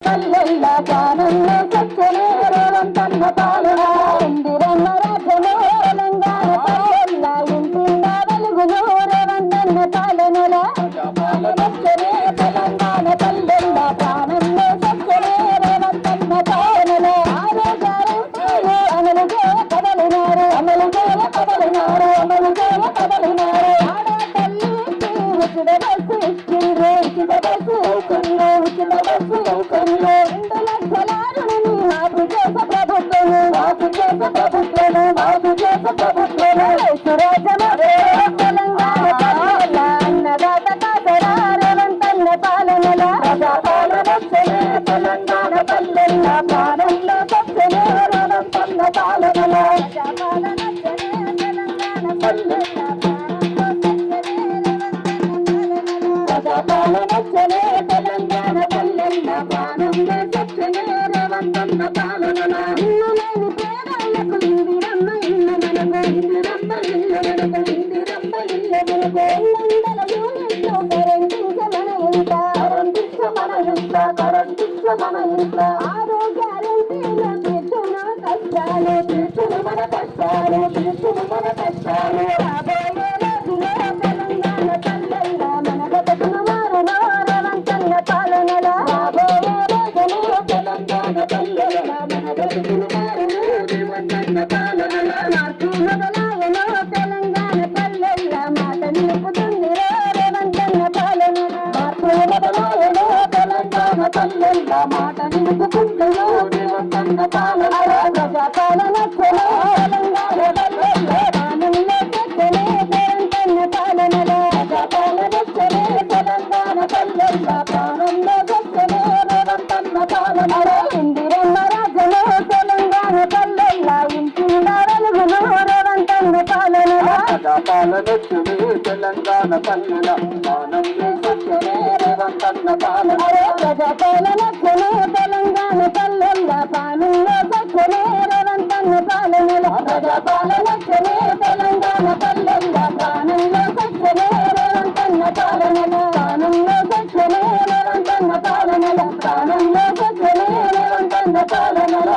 పల్లెల్ల పాలనలో సత్యమే రేవంతన్న పాలన ఇందిరన్న రాజ్యమే తెలంగాణ పల్లెల్ల ఇంటింద వెలుగులు రేవంతన్న పాలనల సత్యమే తెలంగాణ ప్రభుత్వము మాకు రైతు తెలంగాణ పాలన అన్నదాత కాదరా రేవంతన్న పాలనల ప్రజా తెలంగాణ పల్లెల్ల పాలనలో సత్యమే రేవంతన్న పాలనల ప్రజా పాలన తెలంగాణ పల్లెల్ల తెలంగాణ పల్లెల్ల రేవంతన్న పాలనల ఇల్లు వెలుగు ఇల్లందల యూనిట్లో కరెంటించమన ఇంత తెలంగాణ మాట నిలుపుకుంటును రేవంతన్న పాలనల ప్రజా పాలన. తెలంగాణ పల్లెల్ల పాలనలో. తెలంగాణ పల్లెల్ల పాలన సక్కునే రవంతన్న పాలనల ప్రజాపాలన తెలంగాణ పల్లెల్ల పాలన సక్కునే రవంతన్న పాలనల పాలన సక్కునే రవంతన్న పాలనల పాలన సక్కునే రవంతన్న పాలనల